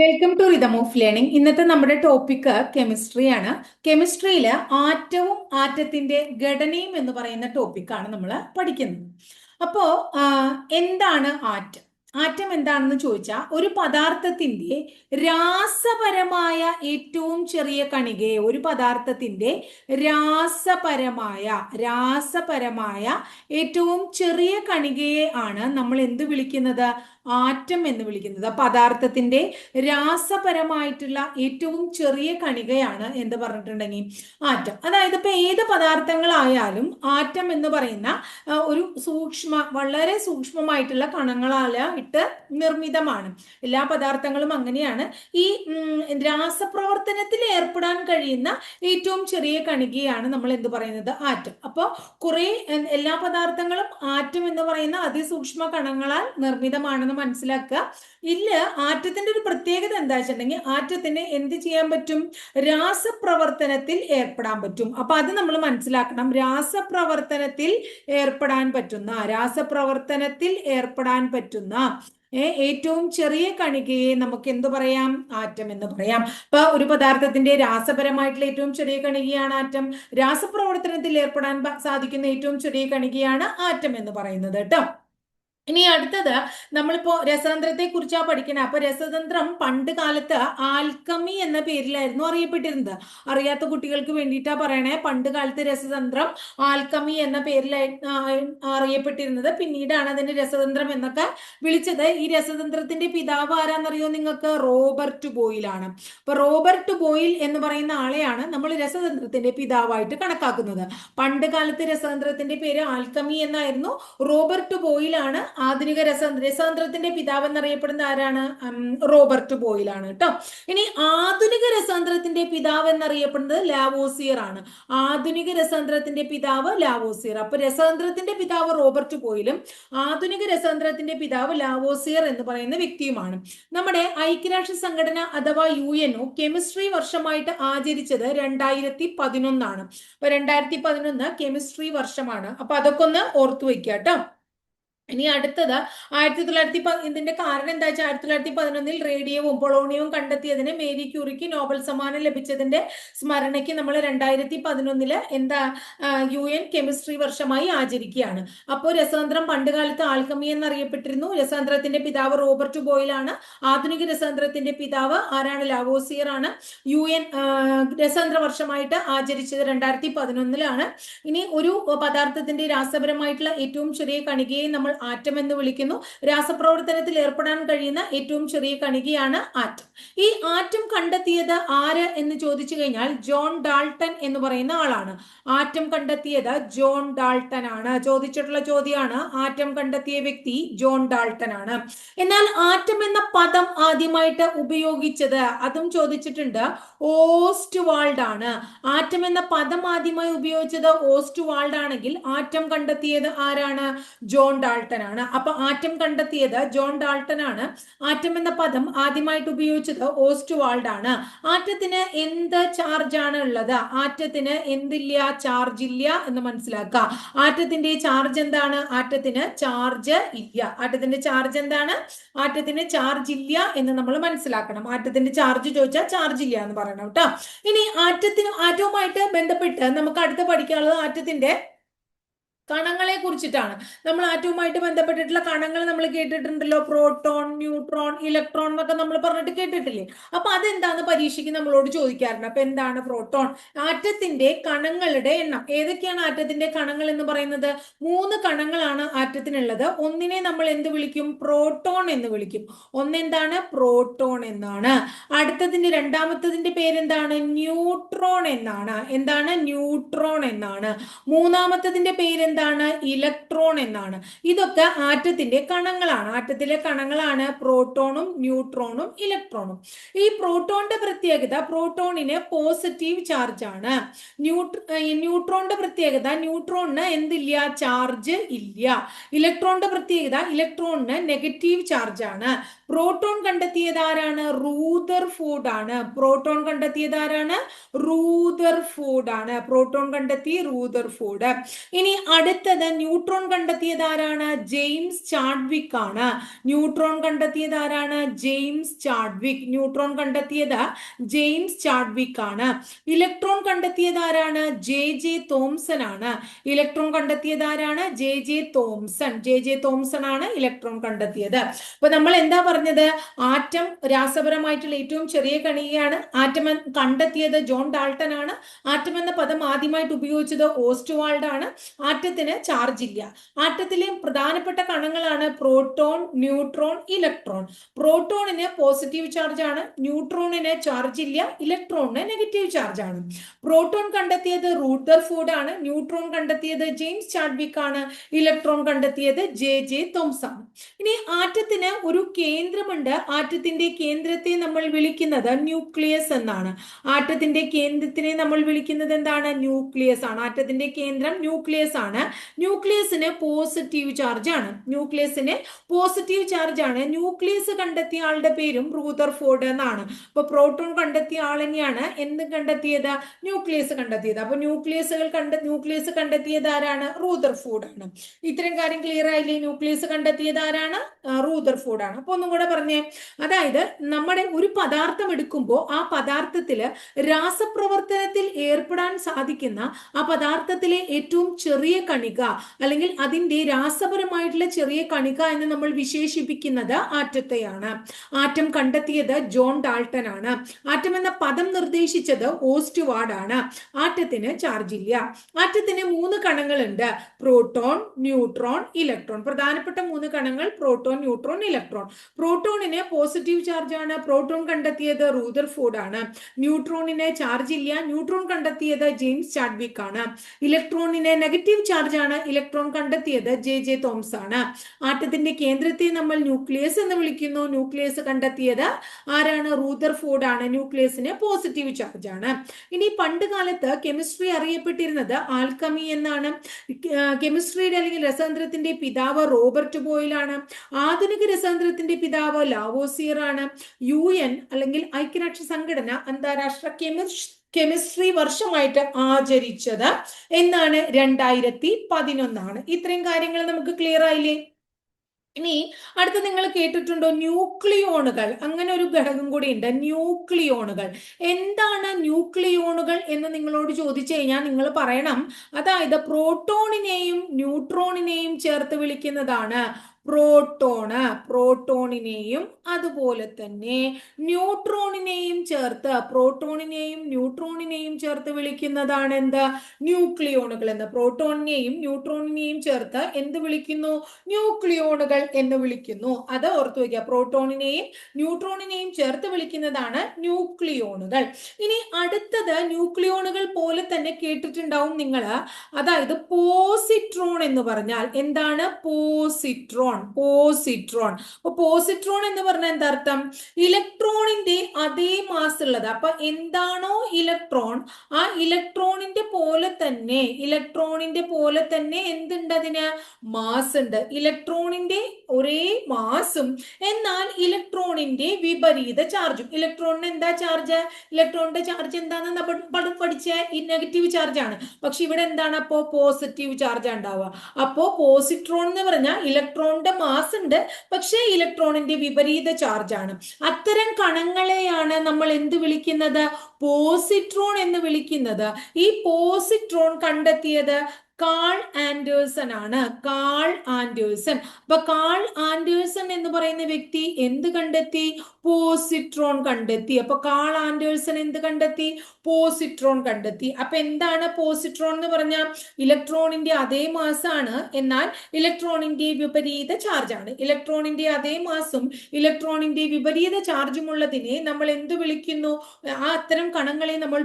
Welcome to rhythm of learning ഇന്നത്തെ നമ്മുടെ topic chemistry ആണ്. കെമിസ്ട്രിയിൽ ആറ്റവും ആറ്റത്തിന്റെ ഘടനയും എന്ന് പറയുന്ന ടോപ്പിക്കാണ് നമ്മൾ പഠിക്കുന്നത്. അപ്പോ എന്താണ് ആറ്റം? ആറ്റം എന്താണെന്ന് ചോദിച്ചാൽ ഒരു പദാർത്ഥത്തിന്റെ രാസപരമായ ഏറ്റവും ചെറിയ കണികയെ ഒരു പദാർത്ഥത്തിന്റെ രാസപരമായ രാസപരമായ ഏറ്റവും ചെറിയ കണികയെ ആണ് നമ്മൾ എന്ത് വിളിക്കുന്നത്? ആറ്റം എന്ന് വിളിക്കുന്നത്. പദാർത്ഥത്തിന്റെ രാസപരമായിട്ടുള്ള ഏറ്റവും ചെറിയ കണികയാണ് എന്ത് പറഞ്ഞിട്ടുണ്ടെങ്കിൽ ആറ്റം. അതായത് ഇപ്പൊ ഏത് പദാർത്ഥങ്ങളായാലും ആറ്റം എന്ന് പറയുന്ന ഒരു സൂക്ഷ്മ വളരെ സൂക്ഷ്മമായിട്ടുള്ള കണങ്ങളാല ഇട്ട് നിർമ്മിതമാണ്. എല്ലാ പദാർത്ഥങ്ങളും അങ്ങനെയാണ്. ഈ രാസപ്രവർത്തനത്തിൽ ഏർപ്പെടാൻ കഴിയുന്ന ഏറ്റവും ചെറിയ കണികയാണ് നമ്മൾ എന്ത് പറയുന്നത്? ആറ്റം. അപ്പോൾ കുറെ എല്ലാ പദാർത്ഥങ്ങളും ആറ്റം എന്ന് പറയുന്ന അതിസൂക്ഷ്മ കണങ്ങളാൽ നിർമ്മിതമാണെന്ന് മനസ്സിലാക്കുക. ഇല്ല ആറ്റത്തിന്റെ ഒരു പ്രത്യേകത എന്താ വെച്ചിട്ടുണ്ടെങ്കിൽ ആറ്റത്തിന് എന്ത് ചെയ്യാൻ പറ്റും? രാസപ്രവർത്തനത്തിൽ ഏർപ്പെടാൻ പറ്റും. അപ്പൊ അത് നമ്മൾ മനസ്സിലാക്കണം. രാസപ്രവർത്തനത്തിൽ ഏർപ്പെടാൻ പറ്റുന്ന രാസപ്രവർത്തനത്തിൽ ഏർപ്പെടാൻ പറ്റുന്ന ഏറ്റവും ചെറിയ കണികയെ നമുക്ക് എന്തു പറയാം? ആറ്റം എന്ന് പറയാം. ഇപ്പൊ ഒരു പദാർത്ഥത്തിന്റെ രാസപരമായിട്ടുള്ള ഏറ്റവും ചെറിയ കണികയാണ് ആറ്റം. രാസപ്രവർത്തനത്തിൽ ഏർപ്പെടാൻ സാധിക്കുന്ന ഏറ്റവും ചെറിയ കണികയാണ് ആറ്റം എന്ന് പറയുന്നത് കേട്ടോ. ഇനി അടുത്തത് നമ്മളിപ്പോ രസതന്ത്രത്തെ കുറിച്ചാണ് പഠിക്കണേ. അപ്പൊ രസതന്ത്രം പണ്ട് കാലത്ത് ആൽക്കമി എന്ന പേരിലായിരുന്നു അറിയപ്പെട്ടിരുന്നത്. അറിയാത്ത കുട്ടികൾക്ക് വേണ്ടിയിട്ടാ പറയണേ. പണ്ട് കാലത്ത് രസതന്ത്രം ആൽക്കമി എന്ന പേരിലായി അറിയപ്പെട്ടിരുന്നത്. പിന്നീടാണ് അതിന് രസതന്ത്രം എന്നൊക്കെ വിളിച്ചത്. ഈ രസതന്ത്രത്തിന്റെ പിതാവ് ആരാന്നറിയോ നിങ്ങൾക്ക്? റോബർട്ട് ബോയിലാണ്. അപ്പൊ റോബർട്ട് ബോയിൽ എന്ന് പറയുന്ന ആളെയാണ് നമ്മൾ രസതന്ത്രത്തിന്റെ പിതാവായിട്ട് കണക്കാക്കുന്നത്. പണ്ട് കാലത്ത് രസതന്ത്രത്തിന്റെ പേര് ആൽക്കമി എന്നായിരുന്നു. റോബർട്ട് ബോയിലാണ് ആധുനിക രസ രസതന്ത്രത്തിന്റെ പിതാവ് എന്നറിയപ്പെടുന്ന ആരാണ് റോബർട്ട് ബോയിലാണ് കേട്ടോ. ഇനി ആധുനിക രസതന്ത്രത്തിന്റെ പിതാവ് എന്നറിയപ്പെടുന്നത് ലാവോസിയർ ആണ്. ആധുനിക രസതന്ത്രത്തിന്റെ പിതാവ് ലാവോസിയർ. അപ്പൊ രസതന്ത്രത്തിന്റെ പിതാവ് റോബർട്ട് ബോയിലും ആധുനിക രസതന്ത്രത്തിന്റെ പിതാവ് ലാവോസിയർ എന്ന് പറയുന്ന വ്യക്തിയുമാണ്. നമ്മുടെ ഐക്യരാഷ്ട്ര സംഘടന അഥവാ യു എൻ ഒ കെമിസ്ട്രി വർഷമായിട്ട് ആചരിച്ചത് രണ്ടായിരത്തി പതിനൊന്നാണ് അപ്പൊ രണ്ടായിരത്തി പതിനൊന്ന് കെമിസ്ട്രി വർഷമാണ്. അപ്പൊ അതൊക്കെ ഒന്ന് ഓർത്തു വെക്കുക കേട്ടോ. ഇനി അടുത്തത് ആയിരത്തി തൊള്ളായിരത്തി ഇതിന്റെ കാരണം എന്താ വെച്ചാൽ ആയിരത്തി തൊള്ളായിരത്തി പതിനൊന്നിൽ റേഡിയവും പൊളോണിയവും കണ്ടെത്തിയതിന് മേരി ക്യൂറിക്ക് നോബൽ സമ്മാനം ലഭിച്ചതിന്റെ സ്മരണയ്ക്ക് നമ്മൾ രണ്ടായിരത്തി പതിനൊന്നിൽ എന്താ യു എൻ കെമിസ്ട്രി വർഷമായി ആചരിക്കുകയാണ്. അപ്പോൾ രസതന്ത്രം പണ്ടുകാലത്ത് ആൽക്കമി എന്നറിയപ്പെട്ടിരുന്നു. രസതന്ത്രത്തിന്റെ പിതാവ് റോബർട്ട് ബോയിലാണ്. ആധുനിക രസതന്ത്രത്തിന്റെ പിതാവ് ആരാണ്? ലാവോസിയർ ആണ് യു എൻ രസതന്ത്ര വർഷമായിട്ട് ആചരിച്ചത് രണ്ടായിരത്തി പതിനൊന്നിലാണ് ഇനി ഒരു പദാർത്ഥത്തിന്റെ രാസപരമായിട്ടുള്ള ഏറ്റവും ചെറിയ കണികയെ നമ്മൾ ആറ്റം എന്ന് വിളിക്കുന്നു. രാസപ്രവർത്തനത്തിൽ ഏർപ്പെടാൻ കഴിയുന്ന ഏറ്റവും ചെറിയ കണികയാണ് ആറ്റം. ഈ ആറ്റം കണ്ടെത്തിയത് ആര് എന്ന് ചോദിച്ചു കഴിഞ്ഞാൽ ജോൺ ഡാൾട്ടൺ എന്ന് പറയുന്ന ആളാണ്. ആറ്റം കണ്ടെത്തിയത് ജോൺ ഡാൾട്ടൺ ആണ്. ചോദിച്ചിട്ടുള്ള ചോദ്യമാണ് ആറ്റം കണ്ടെത്തിയ വ്യക്തി ജോൺ ഡാൾട്ടൺ ആണ്. എന്നാൽ ആറ്റം എന്ന പദം ആദ്യമായിട്ട് ഉപയോഗിച്ചത് അതും ചോദിച്ചിട്ടുണ്ട് ഓസ്റ്റ് വാൾഡ് ആണ്. ആറ്റം എന്ന പദം ആദ്യമായി ഉപയോഗിച്ചത് ഓസ്റ്റ് വാൾഡ് ആണെങ്കിൽ ആറ്റം കണ്ടെത്തിയത് ആരാണ്? ജോൺ ഡാൾട്ടൺ ആണ് അപ്പൊ ആറ്റം കണ്ടെത്തിയത് ജോൺ ഡാൾട്ടൻ ആണ് ആറ്റം എന്ന പദം ആദ്യമായിട്ട് ഉപയോഗിച്ചത് ഓസ്റ്റ് വാൾഡ് ആണ് ആറ്റത്തിന് എന്ത് ചാർജ് ആണ് ഉള്ളത്? ആറ്റത്തിന് എന്തില്ല? ചാർജ് ഇല്ല എന്ന് മനസ്സിലാക്കുക. ആറ്റത്തിന്റെ ചാർജ് എന്താണ്? ആറ്റത്തിന് ചാർജ് ഇല്ല. ആറ്റത്തിന്റെ ചാർജ് എന്താണ്? ആറ്റത്തിന് ചാർജ് ഇല്ല എന്ന് നമ്മൾ മനസ്സിലാക്കണം. ആറ്റത്തിന്റെ ചാർജ് ചോദിച്ചാൽ ചാർജ് ഇല്ല എന്ന് പറയണം കേട്ടോ. ഇനി ആറ്റത്തിന് ആറ്റവുമായിട്ട് ബന്ധപ്പെട്ട് നമുക്ക് അടുത്ത പഠിക്കാനുള്ളത് ആറ്റത്തിന്റെ കണങ്ങളെ കുറിച്ചിട്ടാണ്. നമ്മൾ ആറ്റവുമായിട്ട് ബന്ധപ്പെട്ടിട്ടുള്ള കണങ്ങൾ നമ്മൾ കേട്ടിട്ടുണ്ടല്ലോ. പ്രോട്ടോൺ ന്യൂട്രോൺ ഇലക്ട്രോൺ എന്നൊക്കെ നമ്മൾ പറഞ്ഞിട്ട് കേട്ടിട്ടില്ലേ? അപ്പൊ അതെന്താന്ന് പരീക്ഷയ്ക്ക് നമ്മളോട് ചോദിക്കാറുണ്ട്. അപ്പൊ എന്താണ് പ്രോട്ടോൺ? ആറ്റത്തിന്റെ കണങ്ങളുടെ എണ്ണം. ഏതൊക്കെയാണ് ആറ്റത്തിന്റെ കണങ്ങൾ എന്ന് പറയുന്നത്? മൂന്ന് കണങ്ങളാണ് ആറ്റത്തിനുള്ളത്. ഒന്നിനെ നമ്മൾ എന്ത് വിളിക്കും? പ്രോട്ടോൺ എന്ന് വിളിക്കും. ഒന്നെന്താണ്? പ്രോട്ടോൺ എന്നാണ്. അടുത്തതിന്റെ രണ്ടാമത്തതിന്റെ പേരെന്താണ്? ന്യൂട്രോൺ എന്നാണ്. എന്താണ്? ന്യൂട്രോൺ എന്നാണ്. മൂന്നാമത്തതിന്റെ പേരെന്താണ്? ഇലക്ട്രോൺ എന്നാണ്. ഇതൊക്കെ ആറ്റത്തിന്റെ കണങ്ങളാണ്. ആറ്റത്തിലെ കണങ്ങളാണ് പ്രോട്ടോണും ന്യൂട്രോണും ഇലക്ട്രോണും. ഈ പ്രോട്ടോണിന്റെ പ്രത്യേകത പ്രോട്ടോണിന് പോസിറ്റീവ് ചാർജ് ആണ്. ന്യൂട്രോണിന്റെ പ്രത്യേകത ന്യൂട്രോണിന് എന്തില്ല? ചാർജ് ഇല്ല. ഇലക്ട്രോണിന്റെ പ്രത്യേകത ഇലക്ട്രോണിന് നെഗറ്റീവ് ചാർജ് ആണ്. പ്രോട്ടോൺ കണ്ടെത്തിയത് ആരാണ്? റൂദർ ഫോർഡ് ആണ്. പ്രോട്ടോൺ കണ്ടെത്തിയത് ആരാണ്? റൂദർ ഫോർഡ് ആണ്. പ്രോട്ടോൺ കണ്ടെത്തി റൂദർ ഫോർഡ് ഇനി അടുത്തത് ന്യൂട്രോൺ കണ്ടെത്തിയത് ആരാണ് ജെയിംസ് ചാഡ്വിക് ആണ്. ന്യൂട്രോൺ കണ്ടെത്തിയത് ആരാണ് ജെയിംസ് ചാഡ്വിക്. ന്യൂട്രോൺ കണ്ടെത്തിയത് ജെയിംസ് ചാഡ്വിക് ആണ്. ഇലക്ട്രോൺ കണ്ടെത്തിയത് ആരാണ് ജെ ജെ തോംസൺ ആണ്. ഇലക്ട്രോൺ കണ്ടെത്തിയത് ആരാണ് J J Thomson. J J Thomson ആണ് ഇലക്ട്രോൺ കണ്ടെത്തിയത്. അപ്പൊ നമ്മൾ എന്താ പറഞ്ഞത്? ആറ്റം രാസപരമായിട്ടുള്ള ഏറ്റവും ചെറിയ കണികയാണ്. ആറ്റം കണ്ടെത്തിയത് ജോൺ ഡാൾട്ടൺ ആണ്. ആറ്റം എന്ന പദം ആദ്യമായിട്ട് ഉപയോഗിച്ചത് ഓസ്റ്റുവാൾഡ് ആണ്. ആറ്റത്തിന് ചാർജ് ഇല്ല. ആറ്റത്തിലെ പ്രധാനപ്പെട്ട കണങ്ങളാണ് പ്രോട്ടോൺ ന്യൂട്രോൺ ഇലക്ട്രോൺ പ്രോട്ടോണിന് പോസിറ്റീവ് ചാർജ് ആണ് ന്യൂട്രോണിന് ചാർജ് ഇല്ല ഇലക്ട്രോണിന് നെഗറ്റീവ് ചാർജ് ആണ്. പ്രോട്ടോൺ കണ്ടെത്തിയത് റൂട്ടർ ഫുഡ് ആണ് ന്യൂട്രോൺ കണ്ടെത്തിയത് ജെയിംസ് ചാഡ്വിക് ആണ് ഇലക്ട്രോൺ കണ്ടെത്തിയത് ജെ ജെ തോംസ് ആണ്. ഇനി ആറ്റത്തിന് ഒരു കേന്ദ്രമുണ്ട്. ആറ്റത്തിന്റെ കേന്ദ്രത്തെ നമ്മൾ വിളിക്കുന്നത് ന്യൂക്ലിയസ് എന്നാണ്. ആറ്റത്തിന്റെ കേന്ദ്രത്തിനെ നമ്മൾ വിളിക്കുന്നത് എന്താണ്? ന്യൂക്ലിയസ് ആണ്. ആറ്റത്തിന്റെ കേന്ദ്രം ന്യൂക്ലിയസ് ആണ്. ന്യൂക്ലിയസിന് പോസിറ്റീവ് ചാർജ് ആണ്. ന്യൂക്ലിയസിന് പോസിറ്റീവ് ചാർജ് ആണ്. ന്യൂക്ലിയസ് കണ്ടെത്തിയ ആളുടെ പേരും റൂദർഫോർഡ് എന്നാണ്. അപ്പൊ പ്രോട്ടോൺ കണ്ടെത്തിയ ആൾ തന്നെയാണ്. എന്ത് കണ്ടെത്തിയത്? ന്യൂക്ലിയസ് കണ്ടെത്തിയത്. അപ്പൊ ന്യൂക്ലിയസുകൾ കണ്ട ന്യൂക്ലിയസ് കണ്ടെത്തിയത് ആരാണ്? റൂദർഫോർഡ് ആണ്. ഇത്രയും കാര്യം ക്ലിയർ ആയില്ലേ? ന്യൂക്ലിയസ് കണ്ടെത്തിയത് ആരാണ്? റൂദർഫോർഡ് ആണ്. അപ്പൊ ഒന്നും കൂടെ പറഞ്ഞേ. അതായത് നമ്മുടെ ഒരു പദാർത്ഥം എടുക്കുമ്പോൾ ആ പദാർത്ഥത്തിൽ രാസപ്രവർത്തനത്തിൽ ഏർപ്പെടാൻ സാധിക്കുന്ന ആ പദാർത്ഥത്തിലെ ഏറ്റവും ചെറിയ കണിക അല്ലെങ്കിൽ അതിന്റെ രാസപരമായിട്ടുള്ള ചെറിയ കണിക എന്ന് നമ്മൾ വിശേഷിപ്പിക്കുന്നത് ആറ്റത്തെയാണ്. ആറ്റം കണ്ടെത്തിയത് ജോൺ ഡാൾട്ടൻ ആണ്. ആറ്റം എന്ന പദം നിർദ്ദേശിച്ചത് ഓസ്റ്റ്വാർഡ് ആണ്. ആറ്റത്തിന് ചാർജ് ഇല്ല. ആറ്റത്തിന് മൂന്ന് കണങ്ങളുണ്ട്. Proton neutron electron. പ്രധാനപ്പെട്ട മൂന്ന് കണങ്ങൾ പ്രോട്ടോൺ ന്യൂട്രോൺ ഇലക്ട്രോൺ. പ്രോട്ടോണിന് പോസിറ്റീവ് ചാർജ് ആണ്. പ്രോട്ടോൺ കണ്ടെത്തിയത് റൂദർഫോർഡ് ആണ്. ന്യൂട്രോണിന് ചാർജ് ഇല്ല. ന്യൂട്രോൺ കണ്ടെത്തിയത് ജെയിംസ് ചാഡ്വിക് ആണ്. ഇലക്ട്രോണിന് നെഗറ്റീവ് ചാർജ് ആണ് ഇലക്ട്രോൺ കണ്ടെത്തിയത് ജെ ജെ തോംസ് ആണ്. ആറ്റത്തിന്റെ കേന്ദ്രത്തെ നമ്മൾ ന്യൂക്ലിയസ് എന്ന് വിളിക്കുന്നു. ന്യൂക്ലിയസ് കണ്ടെത്തിയത് ആരാണ്? റൂദർഫോർഡ് ആണ്. ന്യൂക്ലിയസിന് പോസിറ്റീവ് ചാർജ് ആണ് ഇനി പണ്ട് കാലത്ത് കെമിസ്ട്രി അറിയപ്പെട്ടിരുന്നത് ആൽക്കമി എന്നാണ്. കെമിസ്ട്രിയുടെ അല്ലെങ്കിൽ രസതന്ത്രത്തിന്റെ പിതാവ് റോബർട്ട് ബോയിൽ ആണ്. ആധുനിക രസതന്ത്രത്തിന്റെ പിതാവ് ലാവോസിയർ ആണ്. യു എൻ അല്ലെങ്കിൽ ഐക്യരാഷ്ട്ര സംഘടന അന്താരാഷ്ട്ര കെമിസ് കെമിസ്ട്രി വർഷമായിട്ട് ആചരിച്ചത് എന്നാണ് രണ്ടായിരത്തി പതിനൊന്നാണ് ഇത്രയും കാര്യങ്ങൾ നമുക്ക് ക്ലിയർ ആയില്ലേ? ഇനി അടുത്ത നിങ്ങൾ കേട്ടിട്ടുണ്ടോ ന്യൂക്ലിയോണുകൾ? അങ്ങനെ ഒരു ഘടകം കൂടി ഉണ്ട് ന്യൂക്ലിയോണുകൾ. എന്താണ് ന്യൂക്ലിയോണുകൾ എന്ന് നിങ്ങളോട് ചോദിച്ചു കഴിഞ്ഞാൽ നിങ്ങൾ പറയണം. അതായത് പ്രോട്ടോണിനെയും ന്യൂട്രോണിനെയും ചേർത്ത് വിളിക്കുന്നതാണ്. പ്രോട്ടോണ് പ്രോട്ടോണിനെയും അതുപോലെ തന്നെ ന്യൂട്രോണിനെയും ചേർത്ത് പ്രോട്ടോണിനെയും ന്യൂട്രോണിനെയും ചേർത്ത് വിളിക്കുന്നതാണ് എന്ത്? ന്യൂക്ലിയോണുകൾ എന്ന്. പ്രോട്ടോണിനെയും ന്യൂട്രോണിനെയും ചേർത്ത് എന്ത് വിളിക്കുന്നു? ന്യൂക്ലിയോണുകൾ എന്ന് വിളിക്കുന്നു. അത് ഓർത്തു വയ്ക്കുക. പ്രോട്ടോണിനെയും ന്യൂട്രോണിനെയും ചേർത്ത് വിളിക്കുന്നതാണ് ന്യൂക്ലിയോണുകൾ. ഇനി അടുത്തത് ന്യൂക്ലിയോണുകൾ പോലെ തന്നെ കേട്ടിട്ടുണ്ടാവും നിങ്ങൾ അതായത് പോസിട്രോൺ എന്ന് പറഞ്ഞാൽ എന്താണ്? പോസിട്രോൺ. പോസിട്രോൺ പോസിട്രോൺ അപ്പൊ പോസിട്രോൺ എന്ന് പറഞ്ഞാൽ എന്താ അർത്ഥം? ഇലക്ട്രോണിന്റെ അതേ മാസ് ഉള്ളത്. അപ്പൊ എന്താണോ ഇലക്ട്രോൺ ആ ഇലക്ട്രോണിന്റെ പോലെ തന്നെ ഇലക്ട്രോണിന്റെ പോലെ തന്നെ എന്തുണ്ട് അതിന്? മാസ് ഉണ്ട്. ഇലക്ട്രോണിന്റെ ഒരേ മാസും എന്നാൽ ഇലക്ട്രോണിന്റെ വിപരീത ചാർജും ഇലക്ട്രോണിന് എന്താ ചാർജ് ഇലക്ട്രോണിന്റെ ചാർജ് എന്താണെന്ന് പഠിച്ച? ഈ നെഗറ്റീവ് ചാർജ് ആണ്. പക്ഷെ ഇവിടെ എന്താണ് അപ്പോ? പോസിറ്റീവ് ചാർജ് ഉണ്ടാവുക. അപ്പോ പോസിട്രോൺ എന്ന് പറഞ്ഞാൽ ഇലക്ട്രോണിന്റെ മാസ് ഉണ്ട്. പക്ഷേ ഇലക്ട്രോണിന്റെ വിപരീത ചാർജ് ആണ്. അത്തരം കണങ്ങളെയാണ് നമ്മൾ എന്ത് വിളിക്കുന്നത്? പോസിട്രോൺ എന്ന് വിളിക്കുന്നത് ഈ പോസിട്രോൺ കണ്ടെത്തിയത് കാൾ ആൻഡേഴ്സൺ ആണ്. Carl Anderson. അപ്പൊ കാൾ ആൻഡേഴ്സൺ എന്ന് പറയുന്ന വ്യക്തി എന്ത് കണ്ടെത്തി? പോസിട്രോൺ കണ്ടെത്തി. അപ്പൊ കാൾ ആൻഡേഴ്സൺ എന്ത് കണ്ടെത്തി? പോസിട്രോൺ കണ്ടെത്തി. അപ്പൊ എന്താണ് പോസിട്രോൺ എന്ന് പറഞ്ഞാൽ? ഇലക്ട്രോണിന്റെ അതേ മാസാണ് എന്നാൽ ഇലക്ട്രോണിന്റെ വിപരീത ചാർജ് ആണ്. ഇലക്ട്രോണിന്റെ അതേ മാസും ഇലക്ട്രോണിന്റെ വിപരീത ചാർജും ഉള്ളതിനെ നമ്മൾ എന്ത് വിളിക്കുന്നു? ആ അത്തരം കണങ്ങളെ നമ്മൾ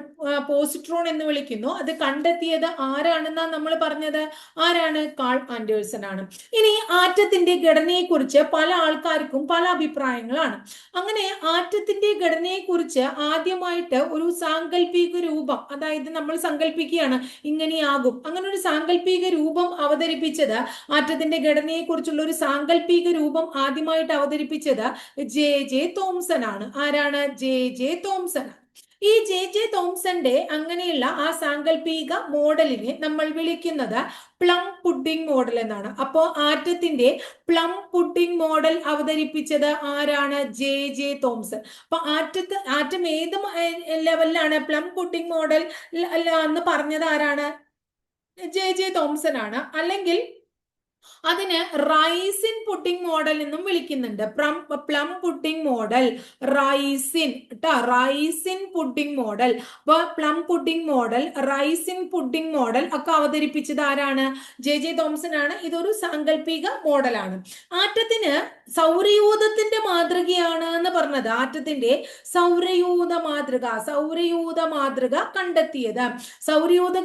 പോസിട്രോൺ എന്ന് വിളിക്കുന്നു. അത് കണ്ടെത്തിയത് ആരാണെന്നാ നമ്മൾ പറഞ്ഞത്? ആരാണ്? കാൾ ആൻഡേഴ്സൺ ആണ് ഇനി ആറ്റത്തിന്റെ ഘടനയെക്കുറിച്ച് പല ആൾക്കാർക്കും പല അഭിപ്രായങ്ങളാണ്. അങ്ങനെ ആറ്റത്തിന്റെ ഘടനയെക്കുറിച്ച് ആദ്യമായിട്ട് ഒരു സാങ്കല്പിക രൂപം അതായത് നമ്മൾ സങ്കല്പിക്കുകയാണ് ഇങ്ങനെയാകും. അങ്ങനെ ഒരു സാങ്കല്പിക രൂപം അവതരിപ്പിച്ചത് ആറ്റത്തിന്റെ ഘടനയെക്കുറിച്ചുള്ള ഒരു സാങ്കല്പിക രൂപം ആദ്യമായിട്ട് അവതരിപ്പിച്ചത് ജെ ജെ തോംസൺ ആണ്. ആരാണ്? ജെ ജെ തോംസൺ ഈ ജെ ജെ തോംസന്റെ അങ്ങനെയുള്ള ആ സാങ്കല്പിക മോഡലിനെ നമ്മൾ വിളിക്കുന്നത് പ്ലം പുഡിംഗ് മോഡൽ എന്നാണ്. അപ്പോ ആറ്റത്തിന്റെ പ്ലം പുഡിംഗ് മോഡൽ അവതരിപ്പിച്ചത് ആരാണ്? J J Thomson. അപ്പൊ ആറ്റത്ത് ആറ്റം ഏത് ലെവലിലാണ് പ്ലം പുഡിംഗ് മോഡൽ എന്ന് പറഞ്ഞത് ആരാണ്? ജെ ജെ തോംസൺ ആണ്. അല്ലെങ്കിൽ അതിന് റൈസിൻ പുട്ടിംഗ് മോഡൽ എന്നും വിളിക്കുന്നുണ്ട്. Plum plum pudding model. Raisin കേട്ടോ റൈസിൻ പുട്ടിംഗ് മോഡൽ. അപ്പൊ plum pudding model raisin pudding model ഒക്കെ അവതരിപ്പിച്ചത് ആരാണ്? ജെ ജെ തോംസൺ ആണ്. ഇതൊരു സാങ്കല്പിക മോഡലാണ്. ആറ്റത്തിന് സൗരയൂഥത്തിന്റെ മാതൃകയാണ് എന്ന് പറഞ്ഞത്. ആറ്റത്തിന്റെ സൗരയൂഥ മാതൃക സൗരയൂഥ മാതൃക കണ്ടെത്തിയത്. സൗരയൂഥ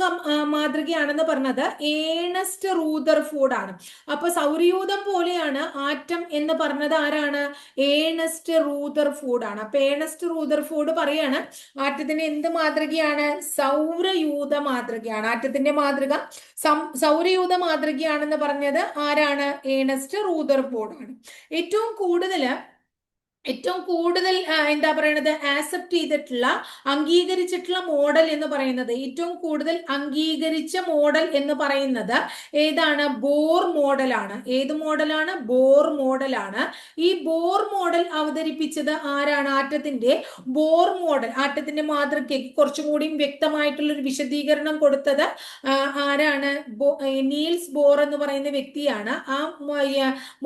മാതൃകയാണെന്ന് പറഞ്ഞത് ഏണസ്റ്റ് റൂദർഫോർഡ് ആണ് അപ്പൊ സൗരയൂഥം പോലെയാണ് ആറ്റം എന്ന് പറഞ്ഞത് ആരാണ്? ഏണസ്റ്റ് റൂദർഫോർഡ് ആണ്. അപ്പൊ ഏണസ്റ്റ് റൂതർ റൂദർഫോർഡ് പറയാണ് ആറ്റത്തിന്റെ എന്ത് മാതൃകയാണ്? സൗരയൂഥ മാതൃകയാണ്. ആറ്റത്തിന്റെ മാതൃക സൗരയൂഥ മാതൃകയാണെന്ന് പറഞ്ഞത് ആരാണ്? ഏണസ്റ്റ് റൂദർഫോർഡ് ആണ്. ഏറ്റവും കൂടുതൽ ഏറ്റവും കൂടുതൽ എന്താ പറയണത്? ആക്സെപ്റ്റ് ചെയ്തിട്ടുള്ള അംഗീകരിച്ചിട്ടുള്ള മോഡൽ എന്ന് പറയുന്നത്. ഏറ്റവും കൂടുതൽ അംഗീകരിച്ച മോഡൽ എന്ന് പറയുന്നത് ഏതാണ്? ബോർ മോഡലാണ് ഏത് മോഡലാണ് ബോർ മോഡലാണ് ഈ ബോർ മോഡൽ അവതരിപ്പിച്ചത് ആരാണ്? ആറ്റത്തിന്റെ ബോർ മോഡൽ ആറ്റത്തിന്റെ മാതൃകയ്ക്ക് കുറച്ചും കൂടിയും വ്യക്തമായിട്ടുള്ള ഒരു വിശദീകരണം കൊടുത്തത് ആരാണ്? നീൽസ് ബോർ എന്ന് പറയുന്ന വ്യക്തിയാണ്. ആ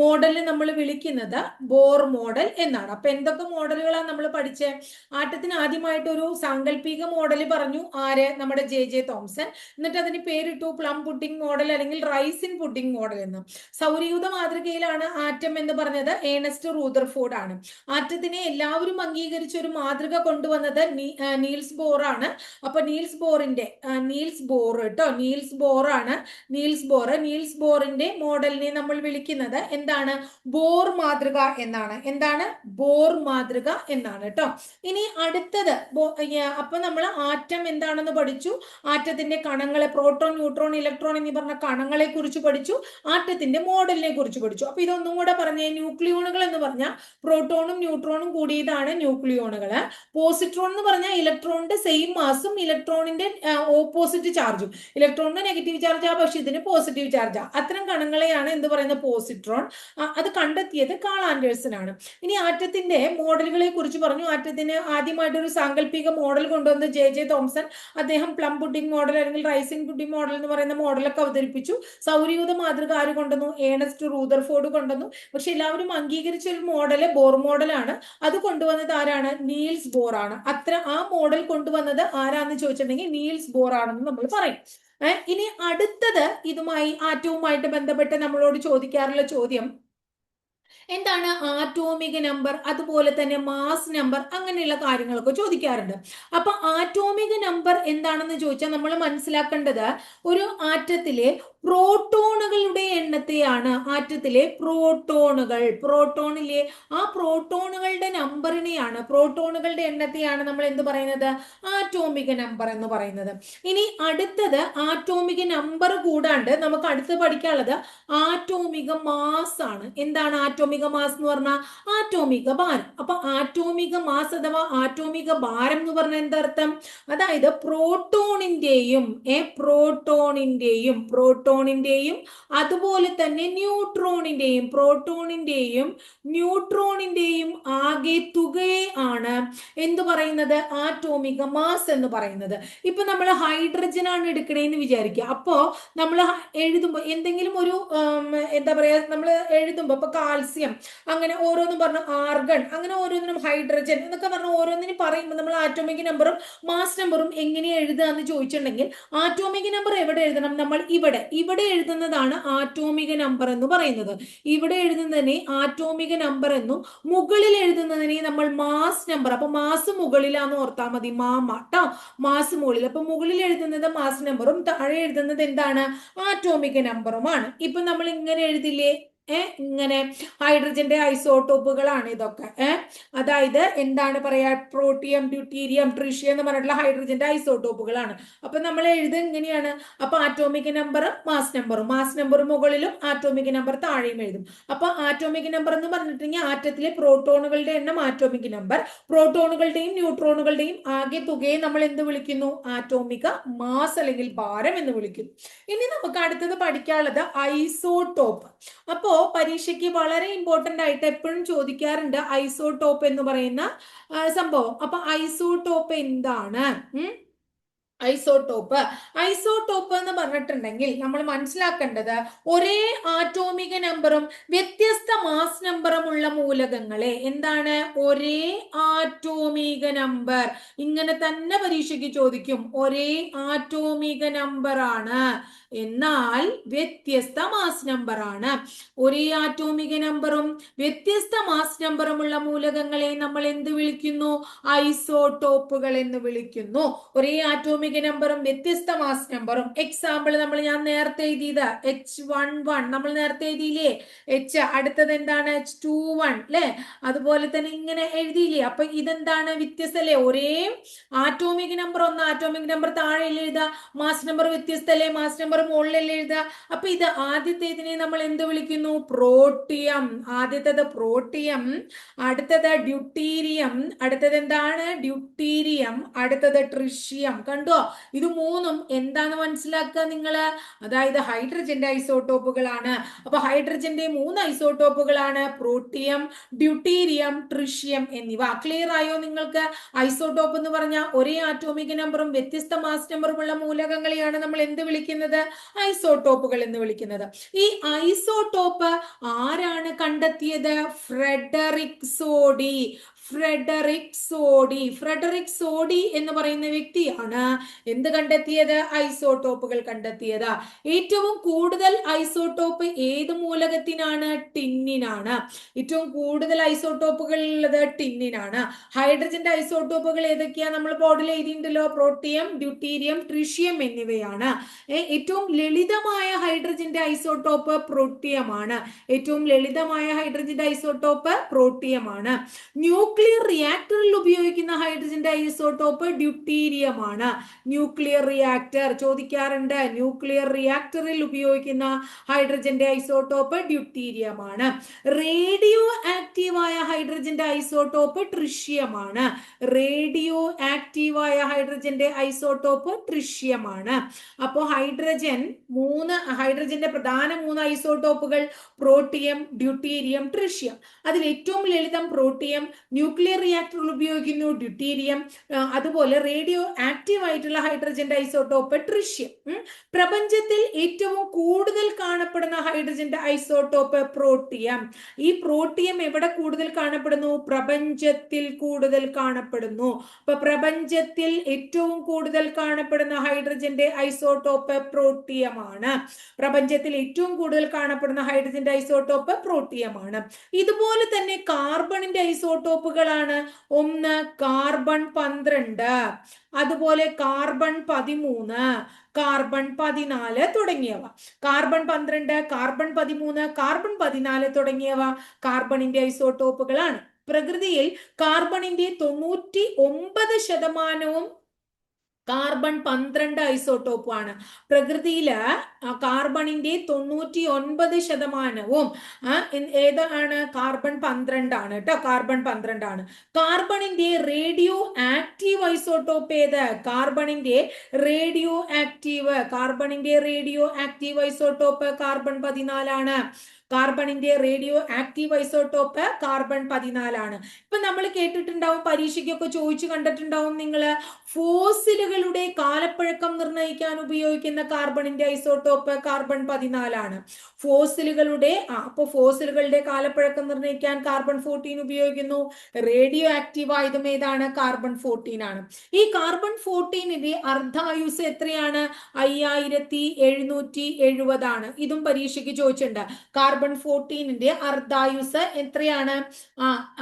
മോഡലിനെ നമ്മൾ വിളിക്കുന്നത് ബോർ മോഡൽ എന്നാണ്. മോഡലാണ് അപ്പൊ എന്തൊക്കെ മോഡലുകളാണ് നമ്മൾ പഠിച്ചത് ആട്ടത്തിന് ആദ്യമായിട്ട് ഒരു സാങ്കല്പിക മോഡൽ പറഞ്ഞു ആര്? നമ്മുടെ ജെ ജെ തോംസൺ എന്നിട്ട് അതിന് പേരിട്ടു പ്ലം പുഡിംഗ് മോഡൽ അല്ലെങ്കിൽ റൈസിൻ പുഡിംഗ് മോഡൽ എന്ന്. സൗരയൂഥ മാതൃകയിലാണ് ആറ്റം എന്ന് പറഞ്ഞത് ഏണസ്റ്റ് റൂദർഫോർഡ് ആണ്. ആറ്റത്തിനെ എല്ലാവരും അംഗീകരിച്ച ഒരു മാതൃക കൊണ്ടുവന്നത് നീൽസ് ബോർ ആണ്. അപ്പൊ നീൽസ് ബോറിന്റെ നീൽസ് ബോർ കേട്ടോ? നീൽസ് ബോർ ആണ്. Niels Bohr. നീൽസ് ബോറിന്റെ മോഡലിനെ നമ്മൾ വിളിക്കുന്നത് എന്താണ്? ബോർ മാതൃക എന്നാണ്. എന്താണ്? ബോർ മാതൃക എന്നാണ് കേട്ടോ ഇനി അടുത്തത് അപ്പൊ നമ്മൾ ആറ്റം എന്താണെന്ന് പഠിച്ചു? ആറ്റത്തിന്റെ കണങ്ങളെ പ്രോട്ടോൺ ന്യൂട്രോൺ ഇലക്ട്രോൺ എന്നീ പറഞ്ഞ കണങ്ങളെ കുറിച്ച് പഠിച്ചു. ആറ്റത്തിന്റെ മോഡലിനെ കുറിച്ച് പഠിച്ചു. അപ്പൊ ഇതൊന്നും കൂടെ പറഞ്ഞ ന്യൂക്ലിയോണുകൾ എന്ന് പറഞ്ഞാൽ പ്രോട്ടോണും ന്യൂട്രോണും കൂടിയതാണ് ന്യൂക്ലിയോണുകൾ. പോസിട്രോൺ എന്ന് പറഞ്ഞാൽ ഇലക്ട്രോണിന്റെ സെയിം മാസും ഇലക്ട്രോണിന്റെ ഓപ്പോസിറ്റ് ചാർജും ഇലക്ട്രോണിന്റെ നെഗറ്റീവ് ചാർജ് പക്ഷെ ഇതിന് പോസിറ്റീവ് ചാർജ് അത്തരം കണങ്ങളെയാണ് എന്ത് പറയുന്നത്? പോസിട്രോൺ. അത് കണ്ടെത്തിയത് കാൾ ആൻഡേഴ്സൺ ആണ്. ഇനി ആറ്റ ആറ്റത്തിന്റെ മോഡലുകളെ കുറിച്ച് പറഞ്ഞു. ആറ്റത്തിന് ആദ്യമായിട്ട് ഒരു സാങ്കല്പിക മോഡൽ കൊണ്ടുവന്ന ജെ ജെ തോംസൺ അദ്ദേഹം പ്ലം പുഡിംഗ് മോഡൽ അല്ലെങ്കിൽ റൈസിംഗ് പുഡിംഗ് മോഡൽ എന്ന് പറയുന്ന മോഡലൊക്കെ അവതരിപ്പിച്ചു. സൗരയൂത മാതൃക ആര് കൊണ്ടുവന്നു? ഏണസ്റ്റ് റൂദർഫോർഡ് കൊണ്ടുവന്നു. പക്ഷെ എല്ലാവരും അംഗീകരിച്ച ഒരു മോഡൽ ബോർ മോഡലാണ്. അത് കൊണ്ടുവന്നത് ആരാണ്? നീൽസ് ബോർ ആണ്. അത്ര ആ മോഡൽ കൊണ്ടുവന്നത് ആരാന്ന് ചോദിച്ചിട്ടുണ്ടെങ്കിൽ നീൽസ് ബോർ ആണെന്ന് നമ്മൾ പറയും. ഇനി അടുത്തത് ഇതുമായി ആറ്റവുമായിട്ട് ബന്ധപ്പെട്ട് നമ്മളോട് ചോദിക്കാറുള്ള ചോദ്യം. എന്താണ്? ആറ്റോമിക് നമ്പർ അതുപോലെ തന്നെ മാസ് നമ്പർ അങ്ങനെയുള്ള കാര്യങ്ങളൊക്കെ ചോദിക്കാറുണ്ട്. അപ്പൊ ആറ്റോമിക് നമ്പർ എന്താണെന്ന് ചോദിച്ചാൽ നമ്മൾ മനസ്സിലാക്കേണ്ടത് ഒരു ആറ്റത്തിലെ പ്രോട്ടോണുകളുടെ എണ്ണത്തെയാണ് ആറ്റത്തിലെ പ്രോട്ടോണുകൾ. പ്രോട്ടോണിലെ ആ പ്രോട്ടോണുകളുടെ നമ്പറിനെയാണ് പ്രോട്ടോണുകളുടെ എണ്ണത്തെയാണ് നമ്മൾ എന്ത് പറയുന്നത്? ആറ്റോമിക നമ്പർ എന്ന് പറയുന്നത്. ഇനി അടുത്തത് ആറ്റോമിക നമ്പർ കൂടാണ്ട് നമുക്ക് അടുത്ത് പഠിക്കാനുള്ളത് ആറ്റോമിക മാസ് ആണ്. എന്താണ് ആറ്റോമിക മാസ് എന്ന് പറഞ്ഞാൽ? ആറ്റോമിക ഭാരം. അപ്പൊ ആറ്റോമിക മാസ് അഥവാ ആറ്റോമിക ഭാരം എന്ന് പറഞ്ഞാൽ എന്തർത്ഥം അതായത് പ്രോട്ടോണിന്റെയും ഏ പ്രോട്ടോണിന്റെയും പ്രോട്ടോ പ്രോട്ടോണിന്റെയും അതുപോലെ തന്നെ ന്യൂട്രോണിന്റെയും പ്രോട്ടോണിന്റെയും ന്യൂട്രോണിന്റെയും ആകെ തുകയെ ആണ്. എന്ത് പറയുന്നത്? ആറ്റോമിക മാസ് എന്ന് പറയുന്നത്. ഇപ്പൊ നമ്മൾ ഹൈഡ്രജൻ ആണ് എടുക്കണേന്ന് വിചാരിക്കുക. അപ്പോ നമ്മൾ എഴുതുമ്പോൾ എന്തെങ്കിലും ഒരു എന്താ പറയാ നമ്മൾ എഴുതുമ്പോൾ ഇപ്പൊ കാൽസ്യം അങ്ങനെ ഓരോന്നും പറഞ്ഞു ആർഗൺ അങ്ങനെ ഓരോന്നിനും ഹൈഡ്രജൻ എന്നൊക്കെ പറഞ്ഞു ഓരോന്നിനും പറയുമ്പോൾ നമ്മൾ ആറ്റോമിക് നമ്പറും മാസ് നമ്പറും എങ്ങനെ എഴുതുക എന്ന് ചോദിച്ചിട്ടുണ്ടെങ്കിൽ ആറ്റോമിക് നമ്പർ എവിടെ എഴുതണം? നമ്മൾ ഇവിടെ ഇവിടെ എഴുതുന്നതാണ് ആറ്റോമിക നമ്പർ എന്ന് പറയുന്നത്. ഇവിടെ എഴുതുന്നതിനെ ആറ്റോമിക നമ്പർ എന്നും മുകളിൽ എഴുതുന്നതിനെ നമ്മൾ മാസ് നമ്പർ. അപ്പൊ മാസ് മുകളിലാന്ന് ഓർത്താൽ മതി. മാമ മാസ് മുകളിൽ. അപ്പൊ മുകളിൽ എഴുതുന്നത് മാസ് നമ്പറും താഴെ എഴുതുന്നത് എന്താണ്? ആറ്റോമിക നമ്പറുമാണ്. ഇപ്പൊ നമ്മൾ ഇങ്ങനെ എഴുതില്ലേ? ഏഹ് ഇങ്ങനെ. ഹൈഡ്രജന്റെ ഐസോട്ടോപ്പുകളാണ് ഇതൊക്കെ. ഏഹ് അതായത് എന്താണ് പറയാ പ്രോട്ടിയം ഡ്യൂട്ടീരിയം ട്രിഷ്യം എന്ന് പറഞ്ഞിട്ടുള്ള ഹൈഡ്രജന്റെ ഐസോട്ടോപ്പുകളാണ് അപ്പൊ നമ്മൾ എഴുതുക എങ്ങനെയാണ് അപ്പൊ ആറ്റോമിക് നമ്പർ മാസ് നമ്പറും മാസ് നമ്പർ മുകളിലും ആറ്റോമിക് നമ്പർ താഴെയും എഴുതും. അപ്പൊ ആറ്റോമിക് നമ്പർ എന്ന് പറഞ്ഞിട്ടുണ്ടെങ്കിൽ ആറ്റത്തിലെ പ്രോട്ടോണുകളുടെ എണ്ണം ആറ്റോമിക് നമ്പർ പ്രോട്ടോണുകളുടെയും ന്യൂട്രോണുകളുടെയും ആകെ തുകയെ നമ്മൾ എന്ത് വിളിക്കുന്നു? ആറ്റോമിക മാസ് അല്ലെങ്കിൽ ഭാരം എന്ന് വിളിക്കുന്നു. ഇനി നമുക്ക് അടുത്തത് പഠിക്കാനുള്ളത് ഐസോടോപ്പ് അപ്പോ പരീക്ഷയ്ക്ക് വളരെ ഇമ്പോർട്ടന്റ് ആയിട്ട് എപ്പോഴും ചോദിക്കാറുണ്ട് ഐസോടോപ്പ് എന്ന് പറയുന്ന സംഭവം. അപ്പൊ ഐസോടോപ്പ് എന്താണ്? ഐസോടോപ്പ് ഐസോടോപ്പ് എന്ന് പറഞ്ഞിട്ടുണ്ടെങ്കിൽ നമ്മൾ മനസ്സിലാക്കേണ്ടത് ഒരേ ആറ്റോമിക നമ്പറും വ്യത്യസ്ത മാസ് നമ്പറും ഉള്ള മൂലകങ്ങളെ എന്താണ്? ഒരേ ആറ്റോമിക നമ്പർ. ഇങ്ങനെ തന്നെ പരീക്ഷയ്ക്ക് ചോദിക്കും ഒരേ ആറ്റോമിക നമ്പർ ആണ്. എന്നാൽ വ്യത്യസ്ത മാസ് നമ്പർ ആണ്. ഒരേ ആറ്റോമിക നമ്പറും വ്യത്യസ്ത മാസ് നമ്പറുമുള്ള മൂലകങ്ങളെ നമ്മൾ എന്ത് വിളിക്കുന്നു? ഐസോടോപ്പുകൾ എന്ന് വിളിക്കുന്നു. ഒരേ ആറ്റോമിക നമ്പറും വ്യത്യസ്ത മാസ് നമ്പറും. എക്സാമ്പിൾ നമ്മൾ ഞാൻ നേരത്തെ എഴുതിയത് എച്ച് വൺ വൺ നമ്മൾ നേരത്തെ എഴുതിയില്ലേ? എച്ച് അടുത്തത് എന്താണ്? എച്ച് ടു വൺ അല്ലെ അതുപോലെ തന്നെ ഇങ്ങനെ എഴുതിയില്ലേ? അപ്പൊ ഇതെന്താണ് വ്യത്യസ്തല്ലേ? ഒരേ ആറ്റോമിക് നമ്പർ ഒന്ന് ആറ്റോമിക് നമ്പർ താഴെ എഴുതുക? മാസ് നമ്പർ വ്യത്യസ്തല്ലേ? മാസ് നമ്പർ മുകളിൽ എഴുതുക? അപ്പൊ ഇത് ആദ്യത്തെ ഇതിനെ നമ്മൾ എന്ത് വിളിക്കുന്നു? പ്രോട്ടിയം ആദ്യത്തേത് പ്രോട്ടിയം അടുത്തത് ഡ്യൂട്ടീരിയം അടുത്തത് എന്താണ്? ഡ്യൂട്ടീരിയം അടുത്തത് ട്രിഷ്യം കണ്ടോ? ഇത് മൂന്നും എന്താന്ന് മനസ്സിലാക്കുക നിങ്ങൾ അതായത് ഹൈഡ്രജന്റെ ഐസോട്ടോപ്പുകളാണ് അപ്പൊ ഹൈഡ്രജന്റെ മൂന്ന് ഐസോട്ടോപ്പുകളാണ് പ്രോട്ടിയം ഡ്യൂട്ടീരിയം ട്രിഷ്യം എന്നിവ. ക്ലിയർ ആയോ നിങ്ങൾക്ക് ഐസോടോപ്പ് എന്ന് പറഞ്ഞാൽ ഒരേ ആറ്റോമിക് നമ്പറും വ്യത്യസ്ത മാസ് നമ്പറും ഉള്ള മൂലകങ്ങളെയാണ് നമ്മൾ എന്ത് വിളിക്കുന്നത്? ഐസോടോപ്പുകൾ എന്ന് വിളിക്കുന്നത്. ഈ ഐസോടോപ്പ് ആരാണ് കണ്ടെത്തിയത്? Frederick Soddy. Frederick Soddy. Frederick Soddy എന്ന് പറയുന്ന വ്യക്തിയാണ് എന്ത് കണ്ടെത്തിയത്? ഐസോടോപ്പുകൾ കണ്ടെത്തിയത്. ഏറ്റവും കൂടുതൽ ഐസോടോപ്പ് ഏത് മൂലകത്തിനാണ്? ടിന്നിനാണ്. ഏറ്റവും കൂടുതൽ ഐസോടോപ്പുകൾ ഉള്ളത് ടിന്നിനാണ്. ഹൈഡ്രജന്റെ ഐസോടോപ്പുകൾ ഏതൊക്കെയാ? നമ്മൾ ബോർഡിൽ എഴുതിയിട്ടുണ്ടല്ലോ. പ്രോട്ടിയം ഡ്യൂട്ടീരിയം ട്രിഷ്യം എന്നിവയാണ്. ഏറ്റവും ലളിതമായ ഹൈഡ്രജന്റെ ഐസോടോപ്പ് പ്രോട്ടിയമാണ്. ഏറ്റവും ലളിതമായ ഹൈഡ്രജന്റെ ഐസോട്ടോപ്പ് പ്രോട്ടിയമാണ്. ന്യൂക്ലിയർ റിയാക്ടറിൽ ഉപയോഗിക്കുന്ന ഹൈഡ്രജന്റെ ഐസോട്ടോപ്പ് ഡ്യൂട്ടീരിയമാണ് ന്യൂക്ലിയർ റിയാക്ടർ ചോദിക്കാറുണ്ട്. ന്യൂക്ലിയർ റിയാക്ടറിൽ ഉപയോഗിക്കുന്ന ഹൈഡ്രജന്റെ ഐസോട്ടോപ്പ് ഡ്യൂട്ടീരിയമാണ് റേഡിയോ ആക്റ്റീവായ ഹൈഡ്രജന്റെ ഐസോട്ടോപ്പ് ട്രിഷ്യമാണ് റേഡിയോ ആക്റ്റീവായ ഹൈഡ്രജന്റെ ഐസോട്ടോപ്പ് ട്രിഷ്യമാണ് അപ്പോൾ ഹൈഡ്രജൻ മൂന്ന് ഹൈഡ്രജന്റെ പ്രധാന മൂന്ന് ഐസോടോപ്പുകൾ പ്രോട്ടിയം ഡ്യൂട്ടീരിയം ട്രിഷ്യം അതിൽ ഏറ്റവും ലളിതം പ്രോട്ടിയം ന്യൂക്ലിയർ റിയാക്ടറുകൾ ഉപയോഗിക്കുന്നു ഡ്യൂട്ടീരിയം അതുപോലെ റേഡിയോ ആക്റ്റീവ് ആയിട്ടുള്ള ഹൈഡ്രജന്റെ ഐസോട്ടോപ്പ് ട്രിഷ്യം പ്രപഞ്ചത്തിൽ ഏറ്റവും കൂടുതൽ കാണപ്പെടുന്ന ഹൈഡ്രജന്റെ ഐസോട്ടോപ്പ് പ്രോട്ടിയം. ഈ പ്രോട്ടിയം എവിടെ കൂടുതൽ കാണപ്പെടുന്നു? പ്രപഞ്ചത്തിൽ കൂടുതൽ കാണപ്പെടുന്നു. അപ്പൊ പ്രപഞ്ചത്തിൽ ഏറ്റവും കൂടുതൽ കാണപ്പെടുന്ന ഹൈഡ്രജന്റെ ഐസോട്ടോപ്പ് പ്രോട്ടിയമാണ്. പ്രപഞ്ചത്തിൽ ഏറ്റവും കൂടുതൽ കാണപ്പെടുന്ന ഹൈഡ്രജന്റെ ഐസോട്ടോപ്പ് പ്രോട്ടിയമാണ്. ഇതുപോലെ തന്നെ കാർബണിന്റെ ഐസോട്ടോപ്പുകളാണ് ഒന്ന് കാർബൺ പന്ത്രണ്ട് അതുപോലെ കാർബൺ പതിമൂന്ന് കാർബൺ പതിനാല് തുടങ്ങിയവ. കാർബൺ പന്ത്രണ്ട് കാർബൺ പതിമൂന്ന് കാർബൺ പതിനാല് തുടങ്ങിയവ കാർബണിന്റെ ഐസോട്ടോപ്പുകളാണ് പ്രകൃതിയിൽ കാർബണിന്റെ തൊണ്ണൂറ്റി ഒമ്പത് ശതമാനവും കാർബൺ പന്ത്രണ്ട് ഐസോട്ടോപ്പ് ആണ് പ്രകൃതിയിൽ കാർബണിന്റെ തൊണ്ണൂറ്റി ഒൻപത് ശതമാനവും ഏതാണ്? കാർബൺ പന്ത്രണ്ടാണ് കേട്ടോ കാർബൺ പന്ത്രണ്ടാണ്. കാർബണിന്റെ റേഡിയോ ആക്റ്റീവ് ഐസോട്ടോപ്പ് ഏത്? കാർബണിന്റെ റേഡിയോ ആക്റ്റീവ് കാർബണിന്റെ റേഡിയോ ആക്റ്റീവ് ഐസോട്ടോപ്പ് കാർബൺ പതിനാലാണ്. കാർബണിന്റെ റേഡിയോ ആക്റ്റീവ് ഐസോട്ടോപ്പ് കാർബൺ പതിനാലാണ്. ഇപ്പൊ നമ്മൾ കേട്ടിട്ടുണ്ടാവും പരീക്ഷയ്ക്കൊക്കെ ചോദിച്ചു കണ്ടിട്ടുണ്ടാവും നിങ്ങൾ ഫോസിലുകളുടെ കാലപ്പഴക്കം നിർണയിക്കാൻ ഉപയോഗിക്കുന്ന കാർബണിന്റെ ഐസോട്ടോപ്പ് കാർബൺ പതിനാലാണ്. ഫോസിലുകളുടെ അപ്പൊ ഫോസിലുകളുടെ കാലപ്പഴക്കം നിർണയിക്കാൻ കാർബൺ ഫോർട്ടീൻ ഉപയോഗിക്കുന്നു. റേഡിയോ ആക്റ്റീവ് ആയതും ഏതാണ്? കാർബൺ ഫോർട്ടീൻ ആണ് ഈ കാർബൺ ഫോർട്ടീനിന്റെ അർദ്ധായുസ് എത്രയാണ്? അയ്യായിരത്തി എഴുന്നൂറ്റി എഴുപതാണ്. ഇതും പരീക്ഷയ്ക്ക് ചോദിച്ചിട്ടുണ്ട്. കാർബൺ ഫോർട്ടീനിന്റെ അർദ്ധായുസ് എത്രയാണ്?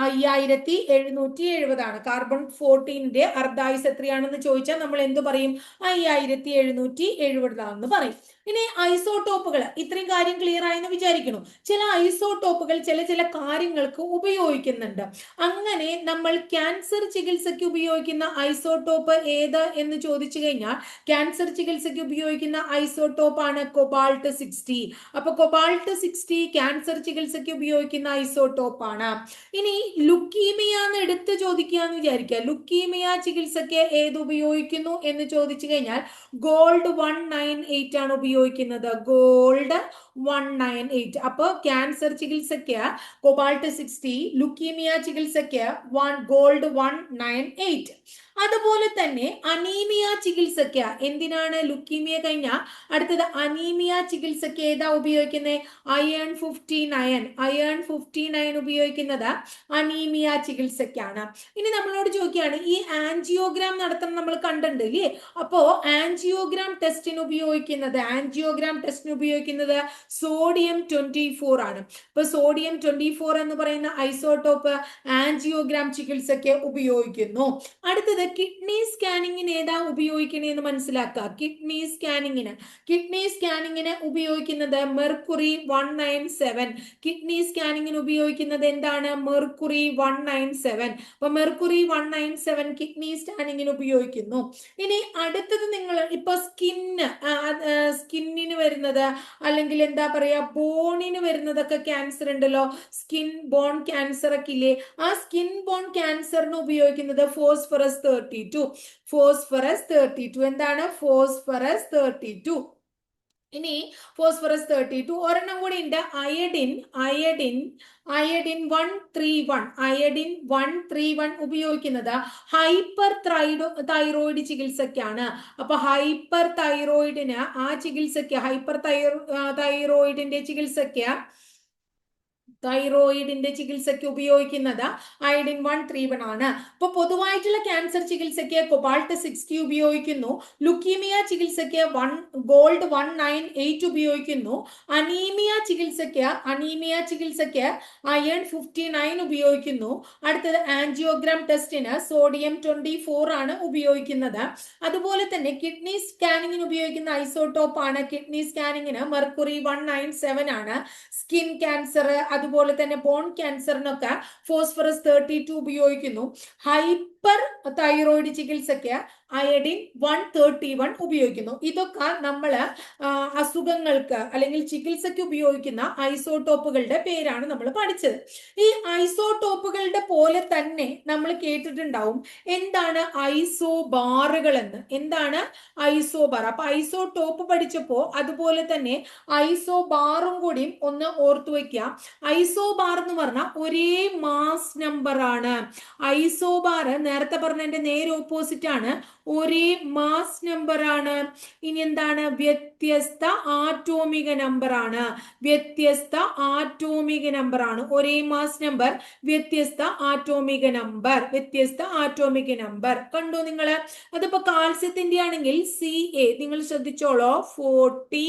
അയ്യായിരത്തി എഴുന്നൂറ്റി എഴുപതാണ് കാർബൺ ഫോർട്ടീനിന്റെ അർദ്ധായുസ് എത്രയാണെന്ന് ചോദിച്ചാൽ നമ്മൾ എന്ത് പറയും? അയ്യായിരത്തി എഴുന്നൂറ്റി എഴുപതാണെന്ന് പറയും. ഇനി ഐസോടോപ്പുകൾ ഇത്രയും കാര്യം ക്ലിയർ ആയെന്ന് വിചാരിക്കുന്നു ചില ഐസോടോപ്പുകൾ ചില ചില കാര്യങ്ങൾക്ക് ഉപയോഗിക്കുന്നുണ്ട്. അങ്ങനെ നമ്മൾ ക്യാൻസർ ചികിത്സയ്ക്ക് ഉപയോഗിക്കുന്ന ഐസോടോപ്പ് ഏത് എന്ന് ചോദിച്ചു കഴിഞ്ഞാൽ ക്യാൻസർ ചികിത്സയ്ക്ക് ഉപയോഗിക്കുന്ന ഐസോടോപ്പ് ആണ് കൊബാൾട്ട് സിക്സ്റ്റി അപ്പൊ കൊബാൾട്ട് സിക്സ്റ്റി ക്യാൻസർ ചികിത്സയ്ക്ക് ഉപയോഗിക്കുന്ന ഐസോടോപ്പ് ആണ് ഇനി ലുക്കീമിയ എന്ന് എടുത്ത് ചോദിക്കുക എന്ന് വിചാരിക്കുക. ലുക്കീമിയ ചികിത്സയ്ക്ക് ഏത് ഉപയോഗിക്കുന്നു എന്ന് ചോദിച്ചു കഴിഞ്ഞാൽ ഗോൾഡ് വൺ നയൻ എയ്റ്റ് ആണ് ഉപയോഗിക്കുന്നത്. Gold one nine eight. അപ്പോൾ ക്യാൻസർ ചികിത്സയ്ക്ക് കൊബാൾട്ട് സിക്സ്റ്റി ലുക്കീമിയ ചികിത്സയ്ക്ക് one gold one nine eight. അതുപോലെ തന്നെ അനീമിയ ചികിത്സയ്ക്ക് എന്തിനാണ് ലുക്കീമിയ കഴിഞ്ഞ? അടുത്തത് അനീമിയ ചികിത്സയ്ക്ക് ഏതാ ഉപയോഗിക്കുന്നത് iron fifty nine iron fifty nine ഉപയോഗിക്കുന്നത് അനീമിയ ചികിത്സയ്ക്കാണ്. ഇനി നമ്മളോട് ചോദിക്കുകയാണ് ഈ ആൻജിയോഗ്രാം നടത്തണം നമ്മൾ കണ്ടിട്ടുണ്ട് ഇല്ലേ? അപ്പോ ആൻജിയോഗ്രാം ടെസ്റ്റിന് ഉപയോഗിക്കുന്നത് ആൻജിയോഗ്രാം ടെസ്റ്റിന് ഉപയോഗിക്കുന്നത് സോഡിയം ട്വന്റി ഫോർ ആണ്. ഇപ്പൊ സോഡിയം ട്വന്റി ഫോർ എന്ന് പറയുന്ന ഐസോട്ടോപ്പ് ആൻജിയോഗ്രാം ചികിത്സയ്ക്ക് ഉപയോഗിക്കുന്നു. അടുത്തത് കിഡ്നി സ്കാനിങ്ങിന് ഏതാ ഉപയോഗിക്കണേന്ന് മനസ്സിലാക്കുക. കിഡ്നി സ്കാനിങ്ങിന് കിഡ്നി സ്കാനിങ്ങിന് ഉപയോഗിക്കുന്നത് mercury one nine seven kidney സ്കാനിങ്ങിന് ഉപയോഗിക്കുന്നത് എന്താണ്? മെർക്കുറി വൺ നയൻ സെവൻ അപ്പൊ mercury one nine seven kidney സ്കാനിങ്ങിന് ഉപയോഗിക്കുന്നു. ഇനി അടുത്തത് നിങ്ങൾ ഇപ്പൊ സ്കിന്ന് സ്കിന്നിന് വരുന്നത് അല്ലെങ്കിൽ എന്താ പറയാ ബോണിന് വരുന്നതൊക്കെ ക്യാൻസർ ഉണ്ടല്ലോ. സ്കിൻ ബോൺ ക്യാൻസർ ഒക്കെ ഇല്ലേ? ആ സ്കിൻ ബോൺ ക്യാൻസറിന് ഉപയോഗിക്കുന്നത് phosphorus thirty two phosphorus thirty two എന്താണ്? ഫോസ്ഫറസ് തേർട്ടി ടു ഇനി ഫോസ്ഫറസ് തേർട്ടി ടു ഒരെണ്ണം കൂടി ഉണ്ട്. Iodine iodine iodine one three one iodine one three one ഉപയോഗിക്കുന്നത് ഹൈപ്പർ ത്രൈഡോ തൈറോയിഡ് ചികിത്സയ്ക്കാണ്. അപ്പൊ ഹൈപ്പർ തൈറോയിഡിന് ആ ചികിത്സയ്ക്ക് ഹൈപ്പർ തൈറോ തൈറോയിഡിന്റെ ചികിത്സയ്ക്ക് തൈറോയിഡിന്റെ ചികിത്സയ്ക്ക് ഉപയോഗിക്കുന്നത് അയഡിൻ വൺ ത്രീ വൺ ആണ്. ഇപ്പൊ പൊതുവായിട്ടുള്ള ക്യാൻസർ ചികിത്സയ്ക്ക് കൊബാൾട്ട് സിക്സ്റ്റി ഉപയോഗിക്കുന്നു. ലുക്കീമിയ ചികിത്സയ്ക്ക് one gold one nine eight ഉപയോഗിക്കുന്നു. അനീമിയ ചികിത്സയ്ക്ക് അനീമിയ ചികിത്സയ്ക്ക് അയൺ ഫിഫ്റ്റി നയൻ ഉപയോഗിക്കുന്നു. അടുത്തത് ആൻജിയോഗ്രാം ടെസ്റ്റിന് സോഡിയം ട്വന്റി ഫോർ ആണ് ഉപയോഗിക്കുന്നത്. അതുപോലെ തന്നെ കിഡ്നി സ്കാനിങ്ങിന് ഉപയോഗിക്കുന്ന ഐസോടോപ്പ് ആണ്. കിഡ്നി സ്കാനിങ്ങിന് മെർക്കുറി വൺ നയൻ സെവൻ ആണ്. സ്കിൻ ക്യാൻസർ അതുപോലെ തന്നെ ബോൺ ക്യാൻസറിനൊക്കെ ഫോസ്ഫറസ് തേർട്ടി ടു ഉപയോഗിക്കുന്നു. ഹൈപ്പർ തൈറോയിഡ് ചികിത്സയ്ക്ക് അയഡിൻ വൺ തേർട്ടി വൺ ഉപയോഗിക്കുന്നു. ഇതൊക്കെ നമ്മൾ അസുഖങ്ങൾക്ക് അല്ലെങ്കിൽ ചികിത്സയ്ക്ക് ഉപയോഗിക്കുന്ന ഐസോടോപ്പുകളുടെ പേരാണ് നമ്മൾ പഠിച്ചത്. ഈ ഐസോടോപ്പുകളുടെ പോലെ തന്നെ നമ്മൾ കേട്ടിട്ടുണ്ടാവും എന്താണ് ഐസോ ബാറുകൾ എന്ന്. എന്താണ് ഐസോ ബാർ? അപ്പൊ ഐസോടോപ്പ് പഠിച്ചപ്പോൾ അതുപോലെ തന്നെ ഐസോ ബാറും കൂടിയും ഒന്ന് ഓർത്തു വയ്ക്കുക. ഐസോ ബാർ എന്ന് പറഞ്ഞാൽ ഒരേ മാസ് നമ്പർ ആണ് ഐസോബാർ നേരത്തെ പറഞ്ഞതിന്റെ നേരെ ഓപ്പോസിറ്റ് ആണ്. ഒരേ മാസ് നമ്പർ ആണ്. ഇനി എന്താണ്? വ്യത്യസ്ത ആറ്റോമിക നമ്പർ ആണ്. വ്യത്യസ്ത ആറ്റോമിക നമ്പർ ആണ്. ഒരേ മാസ് നമ്പർ വ്യത്യസ്ത ആറ്റോമിക നമ്പർ വ്യത്യസ്ത ആറ്റോമിക നമ്പർ കണ്ടു നിങ്ങൾ അതിപ്പോ കാൽസ്യത്തിന്റെ ആണെങ്കിൽ സി എ നിങ്ങൾ ശ്രദ്ധിച്ചോളോ? ഫോർട്ടി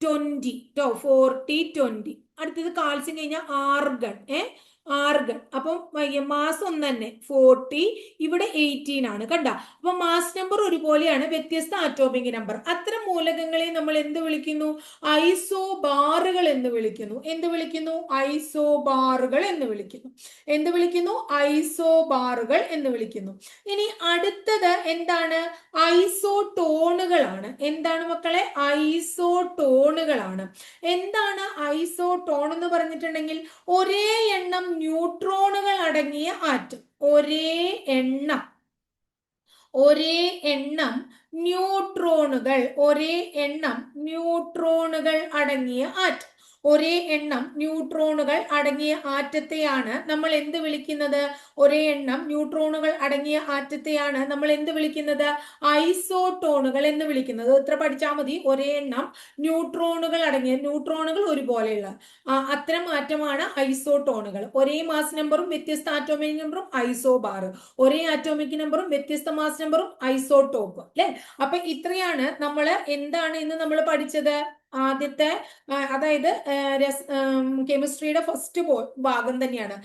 ട്വന്റി ട്ടോ? ഫോർട്ടി ട്വന്റി അടുത്തത് കാൽസ്യം കഴിഞ്ഞാൽ ആർഗൺ ഏ? ആർഗൺ അപ്പം മാസ് ഒന്ന് തന്നെ ഫോർട്ടി ഇവിടെ എയ്റ്റീൻ ആണ് കണ്ട? അപ്പൊ മാസ് നമ്പർ ഒരുപോലെയാണ് വ്യത്യസ്ത ആറ്റോമിക് നമ്പർ അത്തരം മൂലകങ്ങളെ നമ്മൾ എന്ത് വിളിക്കുന്നു? ഐസോ ബാറുകൾ എന്ന് വിളിക്കുന്നു. എന്ത് വിളിക്കുന്നു? ഐസോ ബാറുകൾ എന്ന് വിളിക്കുന്നു. എന്ത് വിളിക്കുന്നു? ഐസോ ബാറുകൾ എന്ന് വിളിക്കുന്നു. ഇനി അടുത്തത് എന്താണ്? ഐസോ ടോണുകളാണ് എന്താണ് മക്കളെ? ഐസോ ടോണുകളാണ് എന്താണ് ഐസോ ടോൺ എന്ന് പറഞ്ഞിട്ടുണ്ടെങ്കിൽ ഒരേ എണ്ണം ന്യൂട്രോണുകൾ അടങ്ങിയ ആറ്റം. ഒരേ എണ്ണം. ഒരേ എണ്ണം ന്യൂട്രോണുകൾ. ഒരേ എണ്ണം ന്യൂട്രോണുകൾ അടങ്ങിയ ആറ്റം. ഒരേ എണ്ണം ന്യൂട്രോണുകൾ അടങ്ങിയ ആറ്റത്തെയാണ് നമ്മൾ എന്ത് വിളിക്കുന്നത്? ഒരേ എണ്ണം ന്യൂട്രോണുകൾ അടങ്ങിയ ആറ്റത്തെയാണ് നമ്മൾ എന്ത് വിളിക്കുന്നത്? ഐസോട്ടോണുകൾ എന്ന് വിളിക്കുന്നത്. ഇത്ര പഠിച്ചാൽ മതി? ഒരേ എണ്ണം ന്യൂട്രോണുകൾ അടങ്ങിയ ന്യൂട്രോണുകൾ ഒരുപോലെയുള്ള അത്തരം ആറ്റമാണ് ഐസോട്ടോണുകൾ ഒരേ മാസ് നമ്പറും വ്യത്യസ്ത ആറ്റോമിക് നമ്പറും ഐസോബാർ ഒരേ ആറ്റോമിക് നമ്പറും വ്യത്യസ്ത മാസ് നമ്പറും ഐസോട്ടോപ്പ് അല്ലെ? അപ്പൊ ഇത്രയാണ് നമ്മൾ എന്താണ് ഇന്ന് നമ്മൾ പഠിച്ചത്? ആദ്യത്തെ അതായത് കെമിസ്ട്രിയുടെ ഫസ്റ്റ് ഭാഗം തന്നെയാണ്.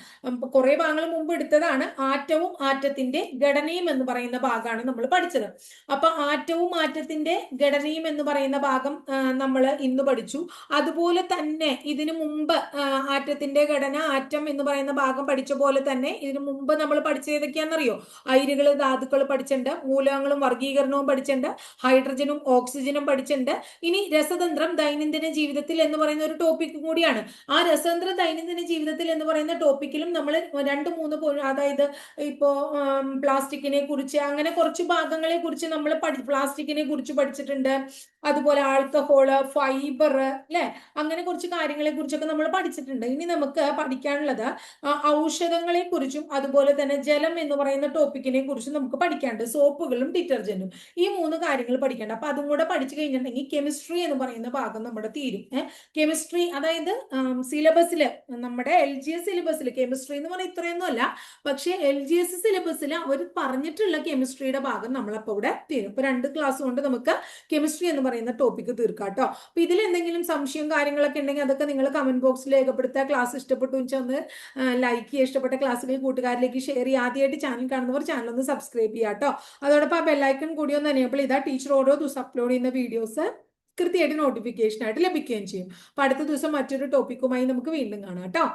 കുറെ ഭാഗങ്ങൾ മുമ്പ് എടുത്തതാണ്. ആറ്റവും ആറ്റത്തിന്റെ ഘടനയും എന്ന് പറയുന്ന ഭാഗമാണ് നമ്മൾ പഠിച്ചത്. അപ്പൊ ആറ്റവും ആറ്റത്തിന്റെ ഘടനയും എന്ന് പറയുന്ന ഭാഗം നമ്മൾ ഇന്ന് പഠിച്ചു. അതുപോലെ തന്നെ ഇതിനു മുമ്പ് ആറ്റത്തിന്റെ ഘടന ആറ്റം എന്ന് പറയുന്ന ഭാഗം പഠിച്ച പോലെ തന്നെ ഇതിനു മുമ്പ് നമ്മൾ പഠിച്ചത് ഏതൊക്കെയാണെന്നറിയോ? അയിരുകൾ ധാതുക്കൾ പഠിച്ചിട്ടുണ്ട്. മൂലകങ്ങളും വർഗീകരണവും പഠിച്ചിട്ടുണ്ട്. ഹൈഡ്രജനും ഓക്സിജനും പഠിച്ചിട്ടുണ്ട്. ഇനി രസതന്ത്രം ദൈനംദിന ജീവിതത്തിൽ എന്ന് പറയുന്ന ഒരു ടോപ്പിക് കൂടിയാണ്. ആ രസതന്ത്ര ദൈനംദിന ജീവിതത്തിൽ എന്ന് പറയുന്ന ടോപ്പിക്കിലും നമ്മൾ രണ്ട് മൂന്ന് അതായത് ഇപ്പോ പ്ലാസ്റ്റിക്കിനെ കുറിച്ച് അങ്ങനെ കുറച്ച് ഭാഗങ്ങളെ കുറിച്ച് നമ്മൾ പ്ലാസ്റ്റിക്കിനെ കുറിച്ച് പഠിച്ചിട്ടുണ്ട്. അതുപോലെ ആൽക്കഹോൾ ഫൈബർ അല്ലെ അങ്ങനെ കുറച്ച് കാര്യങ്ങളെ കുറിച്ചൊക്കെ നമ്മൾ പഠിച്ചിട്ടുണ്ട്. ഇനി നമുക്ക് പഠിക്കാനുള്ളത് ഔഷധങ്ങളെ കുറിച്ചും അതുപോലെ തന്നെ ജലം എന്ന് പറയുന്ന ടോപ്പിക്കിനെ കുറിച്ചും നമുക്ക് പഠിക്കാനുണ്ട്. സോപ്പുകളും ഡിറ്റർജന്റും ഈ മൂന്ന് കാര്യങ്ങൾ പഠിക്കേണ്ട. അപ്പൊ അതും കൂടെ പഠിച്ചു കഴിഞ്ഞിട്ടുണ്ടെങ്കിൽ കെമിസ്ട്രി എന്ന് പറയുന്ന ഭാഗം നമ്മുടെ തീരും കെമിസ്ട്രി അതായത് സിലബസിൽ നമ്മുടെ എൽ ജി എസ് സിലബസിൽ കെമിസ്ട്രി എന്ന് പറഞ്ഞാൽ ഇത്രയൊന്നും അല്ല. പക്ഷേ എൽ ജി എസ് സിലബസിൽ അവർ പറഞ്ഞിട്ടുള്ള കെമിസ്ട്രിയുടെ ഭാഗം നമ്മളപ്പോൾ ഇവിടെ തീരും. ഇപ്പൊ രണ്ട് ക്ലാസ് കൊണ്ട് നമുക്ക് കെമിസ്ട്രി എന്ന് പറയുന്ന ടോപ്പിക്ക് തീർക്കാം കേട്ടോ അപ്പൊ ഇതിൽ എന്തെങ്കിലും സംശയം കാര്യങ്ങളൊക്കെ ഉണ്ടെങ്കിൽ അതൊക്കെ നിങ്ങൾ കമന്റ് ബോക്സിൽ രേഖപ്പെടുത്തുക. ക്ലാസ് ഇഷ്ടപ്പെട്ടു ഒന്ന് ലൈക്ക് ചെയ്യുക. ഇഷ്ടപ്പെട്ട ക്ലാസ്സുകൾ കൂട്ടുകാരിലേക്ക് ഷെയർ ചെയ്യുക. ആദ്യമായിട്ട് ചാനൽ കാണുന്നവർ ചാനൽ ഒന്ന് സബ്സ്ക്രൈബ് ചെയ്യുക കേട്ടോ. അതോടൊപ്പം ആ ബെല്ലൈക്കൺ കൂടി ഒന്ന് എനേബിൾ ചെയ്താൽ ടീച്ചർ ഓരോ ദിവസം അപ്ലോഡ് ചെയ്യുന്ന വീഡിയോസ് കൃത്യമായിട്ട് നോട്ടിഫിക്കേഷൻ ആയിട്ട് ലഭിക്കുകയും ചെയ്യും. അപ്പൊ അടുത്ത ദിവസം മറ്റൊരു ടോപ്പിക്കുമായി നമുക്ക് വീണ്ടും കാണാം കേട്ടോ.